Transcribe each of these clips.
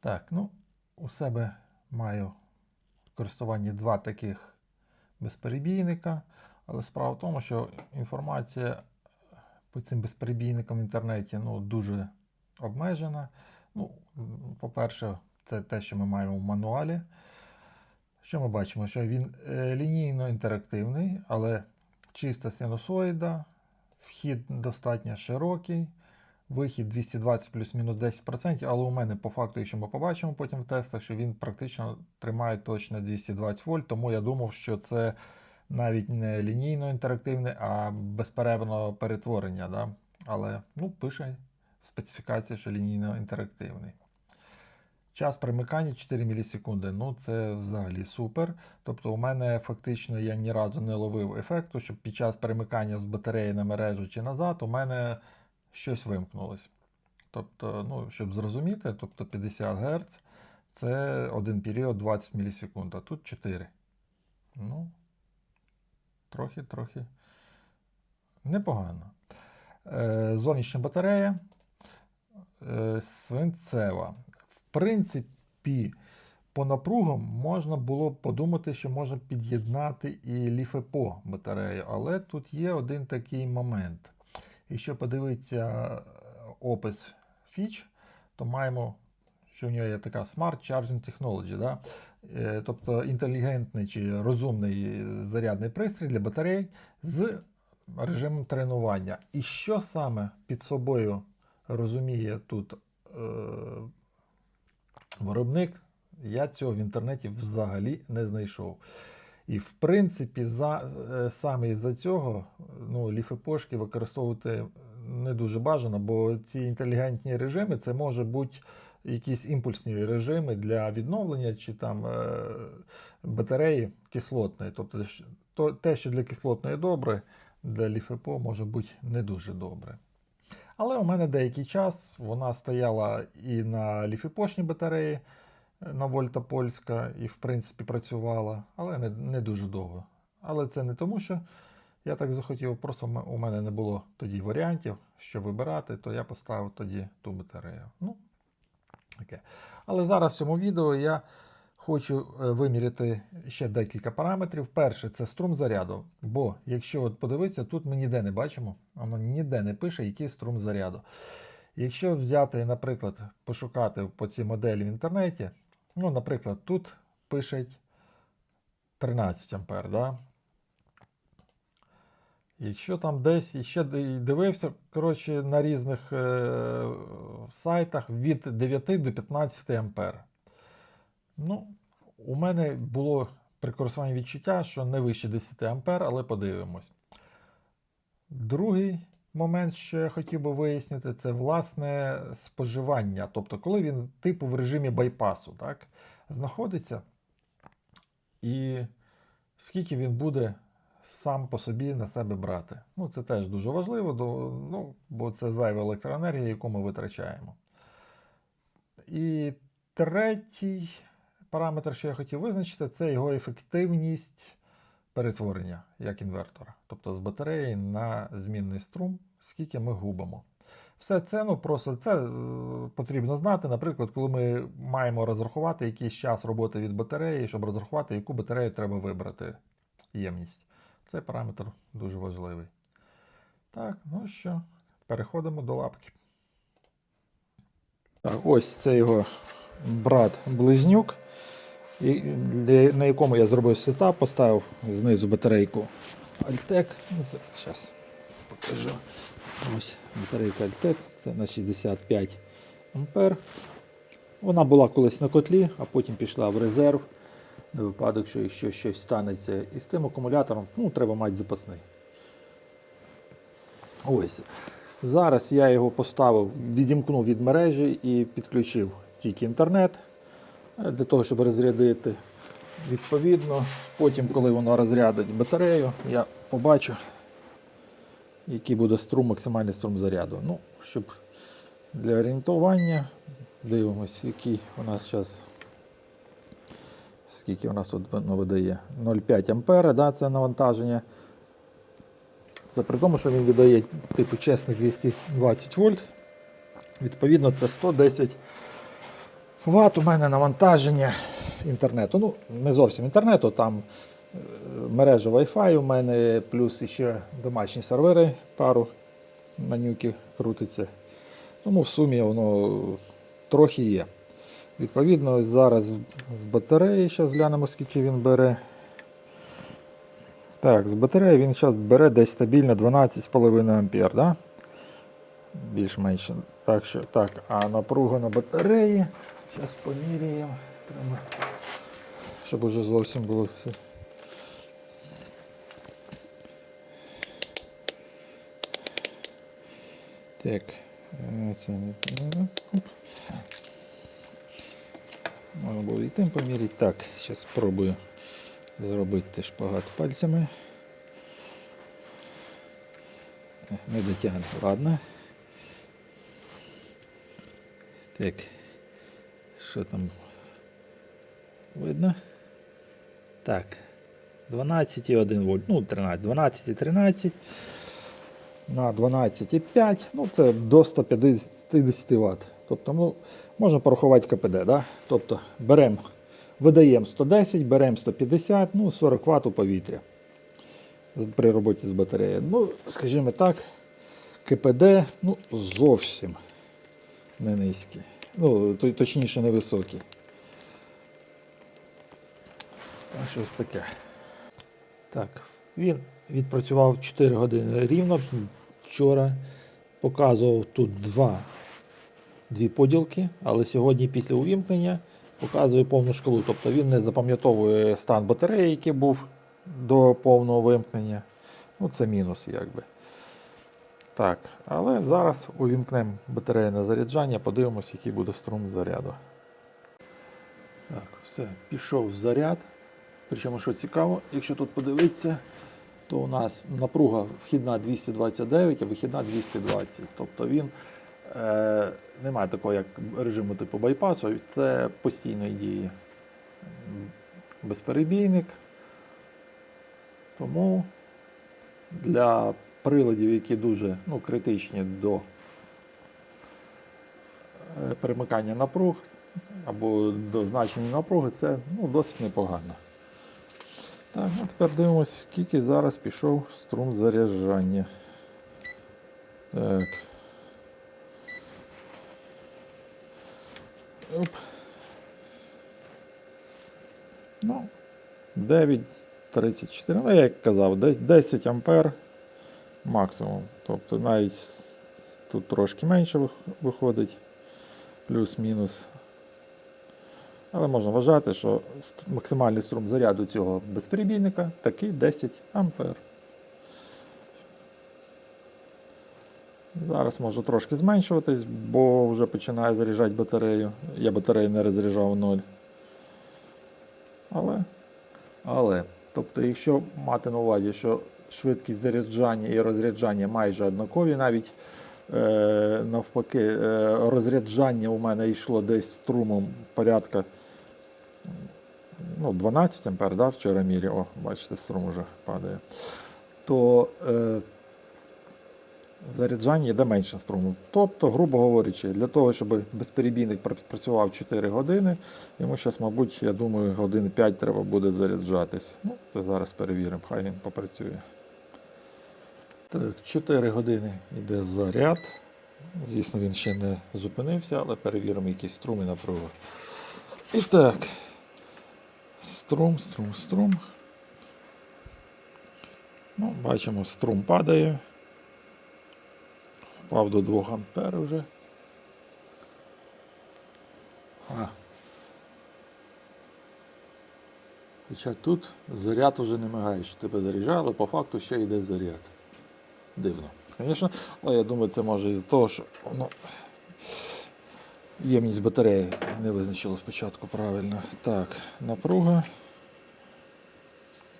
Так, ну, у себе маю в користуванні два таких безперебійника, але справа в тому, що інформація по цим безперебійникам в інтернеті ну, дуже обмежена. Ну, по-перше, це те, що ми маємо в мануалі. Що ми бачимо? Що він е, лінійно інтерактивний, але чиста синусоїда, вхід достатньо широкий, вихід 220 плюс-мінус 10%, але у мене по факту, якщо ми побачимо потім в тестах, що він практично тримає точно 220 вольт, тому я думав, що це навіть не лінійно інтерактивне, а безперервне перетворення. Да? Але ну, пише в специфікації, що лінійно інтерактивний. Час примикання 4 мілісекунди. Ну, це взагалі супер. Тобто, у мене фактично я ні разу не ловив ефекту, щоб під час перемикання з батареї на мережу чи назад у мене щось вимкнулось. Тобто, ну, щоб зрозуміти, тобто 50 Гц це один період 20 мілісекунд, а тут 4. Ну, трохи, трохи непогано. Е, зовнішня батарея е, свинцева. В принципі, по напругам можна було подумати, що можна під'єднати і ліфепо батарею, але тут є один такий момент. Якщо подивитися е, опис фіч, то маємо, що в нього є така Smart Charging Technology, да? Е, тобто інтелігентний чи розумний зарядний пристрій для батарей з режимом тренування. І що саме під собою розуміє тут е, виробник, я цього в інтернеті взагалі не знайшов. І в принципі, за, е, саме із-за цього ну, ліфепошки використовувати не дуже бажано, бо ці інтелігентні режими це може бути якісь імпульсні режими для відновлення чи там е, батареї кислотної. Тобто то, те, що для кислотної добре, для ліфепо може бути не дуже добре. Але у мене деякий час вона стояла і на ліфепошній батареї на Вольта Польська, і в принципі працювала, але не, не дуже довго. Але це не тому, що я так захотів, просто у мене не було тоді варіантів, що вибирати, то я поставив тоді ту батарею. Ну, таке. Але зараз в цьому відео я хочу е, виміряти ще декілька параметрів. Перше це струм заряду. Бо якщо от подивитися, тут ми ніде не бачимо, воно ніде не пише, який струм заряду. Якщо взяти, наприклад, пошукати по цій моделі в інтернеті, ну, наприклад, тут пишуть 13 ампер, да? Якщо там десь іще д- дивився, коротше, на різних е, сайтах від 9 до 15 ампер. Ну, у мене було при користуванні відчуття, що не вище 10 ампер, але подивимось. Другий момент, що я хотів би вияснити, це власне споживання. Тобто, коли він типу в режимі байпасу так, знаходиться, і скільки він буде сам по собі на себе брати. Ну, це теж дуже важливо, ну, бо це зайва електроенергія, яку ми витрачаємо. І третій параметр, що я хотів визначити, це його ефективність перетворення як інвертора. Тобто з батареї на змінний струм, скільки ми губимо. Все це ну, просто це е, потрібно знати. Наприклад, коли ми маємо розрахувати якийсь час роботи від батареї, щоб розрахувати, яку батарею треба вибрати ємність. Цей параметр дуже важливий. Так, ну що, переходимо до лапки. Так, ось це його брат-близнюк, на якому я зробив сетап, поставив знизу батарейку Altec. Зараз покажу. Ось батарейка Altec, це на 65 ампер. Вона була колись на котлі, а потім пішла в резерв. На випадок, що якщо щось станеться із тим акумулятором, ну, треба мати запасний. Ось. Зараз я його поставив, відімкнув від мережі і підключив тільки інтернет для того, щоб розрядити. Відповідно, потім, коли воно розрядить батарею, я побачу, який буде струм, максимальний струм заряду. Ну, щоб для орієнтування дивимось, який у нас зараз скільки у нас тут воно видає? 0,5 ампера, да, це навантаження. Це при тому, що він видає типу чесних 220 вольт. Відповідно, це 110 Ват у мене навантаження інтернету. Ну, не зовсім інтернету, там мережа Wi-Fi у мене, плюс ще домашні сервери, пару манюків крутиться. Тому в сумі воно трохи є. Відповідно, зараз з батареї, зараз глянемо, скільки він бере. Так, з батареї він зараз бере десь стабільно 12,5 ампер, да? Більш-менш. Так, що, так, а напруга на батареї. Зараз поміряємо. Треба, щоб уже зовсім було все. Так. Можна було і тим поміряти. Так, зараз спробую зробити шпагат пальцями. Не дотягне. Ладно. Так. Що там видно? Так. 12,1 вольт. Ну, 13. 12,13 на 12,5. Ну, це до 150 Вт. Тобто, ну, можна порахувати КПД. Да? Тобто беремо, видаємо 110, беремо 150, ну, 40 Вт у повітря при роботі з батареєю. Ну, скажімо так, КПД ну, зовсім не низькі. Ну, то- точніше, невисокі. Так, щось таке. Так, він відпрацював 4 години рівно. Вчора показував тут два, дві поділки, але сьогодні після увімкнення показує повну шкалу. Тобто він не запам'ятовує стан батареї, який був до повного вимкнення. Ну, це мінус, якби. Так, але зараз увімкнемо батарею на заряджання, подивимося, який буде струм заряду. Так, все, пішов заряд. Причому, що цікаво, якщо тут подивитися, то у нас напруга вхідна 229, а вихідна 220. Тобто він е, немає такого, як режиму типу байпасу, це постійної дії. Безперебійник. Тому для приладів, які дуже ну, критичні до е, перемикання напруг або до значення напруги, це ну, досить непогано. Так, ну тепер дивимося, скільки зараз пішов струм заряджання. Так. Оп. Ну, 9,34. Ну, як казав, десь 10 ампер максимум. Тобто навіть тут трошки менше виходить, плюс-мінус. Але можна вважати, що максимальний струм заряду цього безперебійника такий 10 ампер. Зараз може трошки зменшуватись, бо вже починає заряджати батарею. Я батарею не розряджав в ноль. Але, але, тобто, якщо мати на увазі, що швидкість заряджання і розряджання майже однакові, навіть е, навпаки, е, розряджання у мене йшло десь струмом порядка ну, 12 ампер, да, вчора міряв, о, бачите, струм вже падає, то е, заряджання йде менше струму. Тобто, грубо говорячи, для того, щоб безперебійник працював 4 години, йому зараз, мабуть, я думаю, годин 5 треба буде заряджатись. Ну, це зараз перевіримо, хай він попрацює. Так, 4 години йде заряд. Звісно, він ще не зупинився, але перевіримо якісь струми напруги. І так. Струм, струм, струм. Ну, бачимо, струм падає. Впав до 2 ампер вже. А. Хоча тут заряд уже не мигає, що тебе заряджає, але по факту ще йде заряд. Дивно. Звісно, але я думаю, це може із-за того, що воно ємність батареї не визначило спочатку правильно. Так, напруга.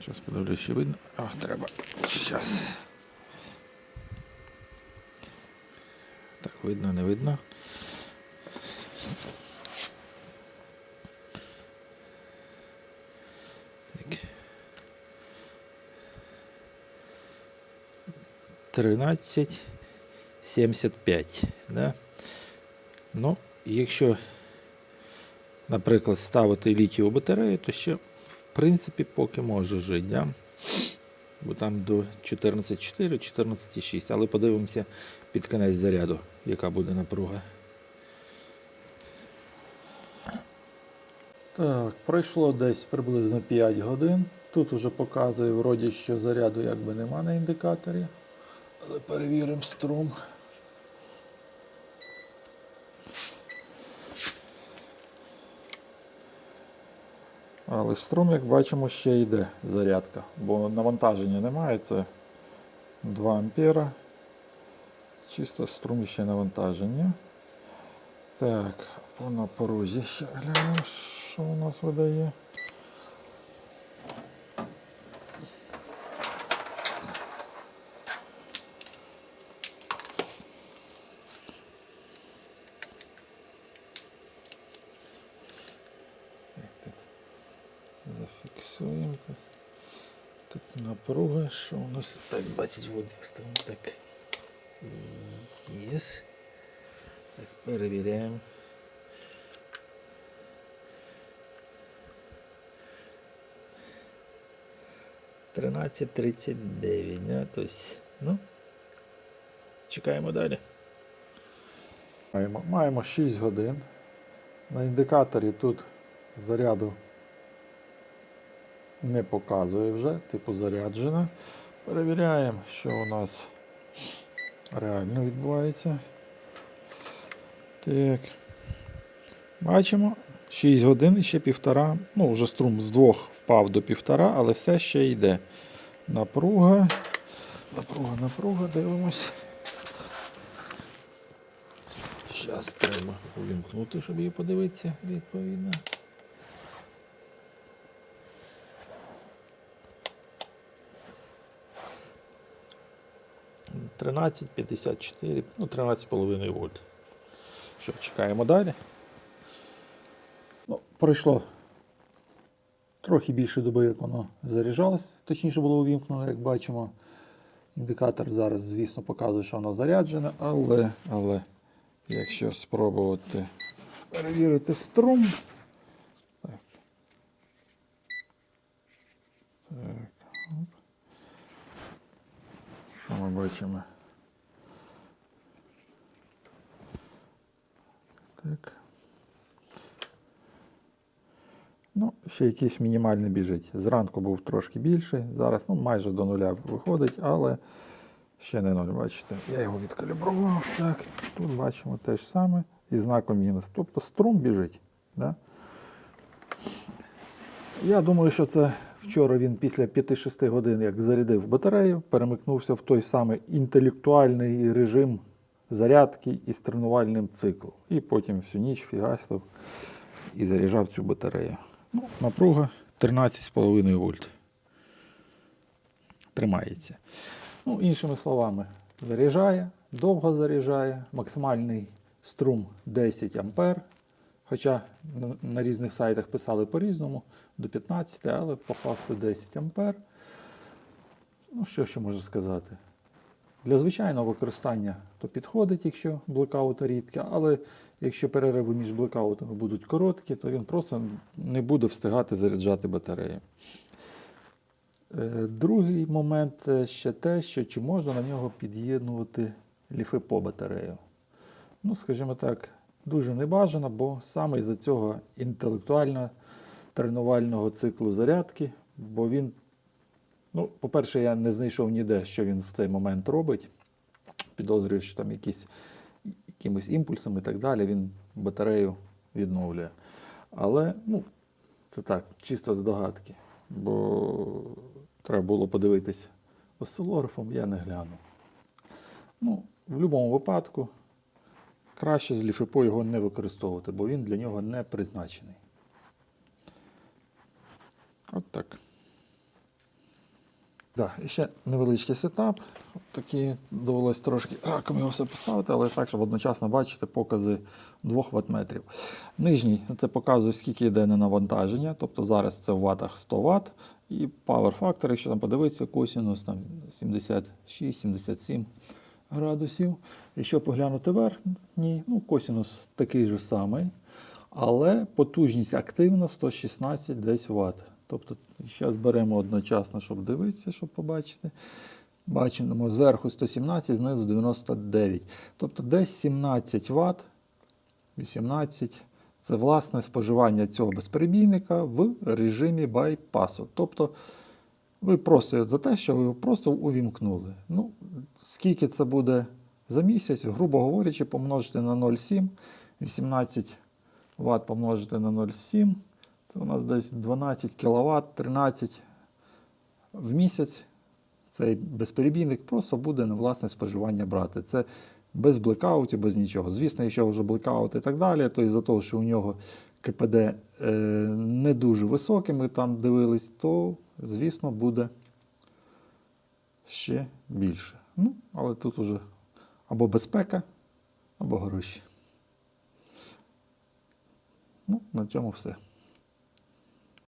Зараз подивлюсь, що видно. А, треба. Зараз. Так, видно, не видно. Так. 13,75. Да? Ну, якщо наприклад, ставити літію батарею, то ще, в принципі, поки може жити. Да? Бо там до 14,4, 14,6. Але подивимося під кінець заряду, яка буде напруга. Так, пройшло десь приблизно 5 годин. Тут уже показує вроді, що заряду якби нема на індикаторі. Але перевіримо струм. Але струм, як бачимо, ще йде зарядка, бо навантаження немає, це 2 ампера. Чисто струм ще навантаження. Так, по напорузі ще глянемо, що у нас видає. Так, тут Зафіксуємо. Так, напруга, що у нас? Так, 20 вольт виставимо. Так. Єс. Так, перевіряємо. Тринадцять тридцять дев'ять? Тобто, ну, чекаємо далі. Маємо, маємо 6 годин. На індикаторі тут заряду не показує вже, типу заряджена. Перевіряємо, що у нас реально відбувається. Так. Бачимо, 6 годин ще півтора. Ну, вже струм з двох впав до півтора, але все ще йде. Напруга. Напруга, напруга, дивимось. Зараз треба увімкнути, щоб її подивитися відповідно. Тринадцять п'ятдесят чотири, ну 13,5 вольт. Що, чекаємо далі. Ну, пройшло трохи більше доби, як воно заряджалось, точніше було увімкнено, як бачимо. Індикатор зараз, звісно, показує, що воно заряджене, але, але якщо спробувати перевірити струм. Так. Так. оп. Що ми бачимо? Так. Ну, ще якийсь мінімальний біжить. Зранку був трошки більший, зараз ну, майже до нуля виходить, але ще не нуль, бачите. Я його відкалібрував. Так, тут бачимо те ж саме і знаком мінус. Тобто струм біжить. Да? Я думаю, що це вчора він після 5-6 годин, як зарядив батарею, перемикнувся в той самий інтелектуальний режим зарядки із тренувальним циклом. І потім всю ніч фігасив і заряджав цю батарею. Ну, напруга 13,5 вольт. Тримається. Ну, іншими словами, заряджає, довго заряджає, максимальний струм 10 ампер. Хоча на- різних сайтах писали по-різному, до 15, але по факту 10 ампер. Ну, що ще можу сказати? Для звичайного використання то підходить, якщо блекаути рідкі, але якщо перериви між блекаутами будуть короткі, то він просто не буде встигати заряджати батарею. Е, Другий момент це ще те, що чи можна на нього під'єднувати ліфи по батарею. Ну, скажімо так, дуже небажано, бо саме із-за цього інтелектуально тренувального циклу зарядки, бо він, ну, по-перше, я не знайшов ніде, що він в цей момент робить. Підозрюю, що там якісь, якимись імпульсами і так далі він батарею відновлює. Але ну, це так, чисто здогадки. Бо треба було подивитись осцилографом, я не глянув. Ну, в будь-якому випадку краще з ліфепо його не використовувати, бо він для нього не призначений. От так. Да, і ще невеличкий сетап. От довелось трошки раком його все поставити, але так, щоб одночасно бачити покази 2 ваттметрів. Нижній це показує, скільки йде на навантаження. Тобто зараз це в ватах 100 Вт. І power factor, якщо там подивитися, косінус там 76-77 градусів. Якщо поглянути верхній, ну, косінус такий же самий. Але потужність активна 116 десь Вт. Тобто, зараз беремо одночасно, щоб дивитися, щоб побачити. Бачимо зверху 117, знизу 99. Тобто десь 17 Вт, 18 це власне споживання цього безперебійника в режимі байпасу. Тобто ви просто за те, що ви просто увімкнули. Ну, скільки це буде за місяць, грубо говорячи, помножити на 0,7, 18 Вт помножити на 0,7, це у нас десь 12 кВт, 13 в місяць. Цей безперебійник просто буде на власне споживання брати. Це без блекаутів, без нічого. Звісно, якщо вже блекаут і так далі, то із-за того, що у нього КПД е, не дуже високе, ми там дивились, то, звісно, буде ще більше. Ну, але тут уже або безпека, або гроші. Ну, на цьому все.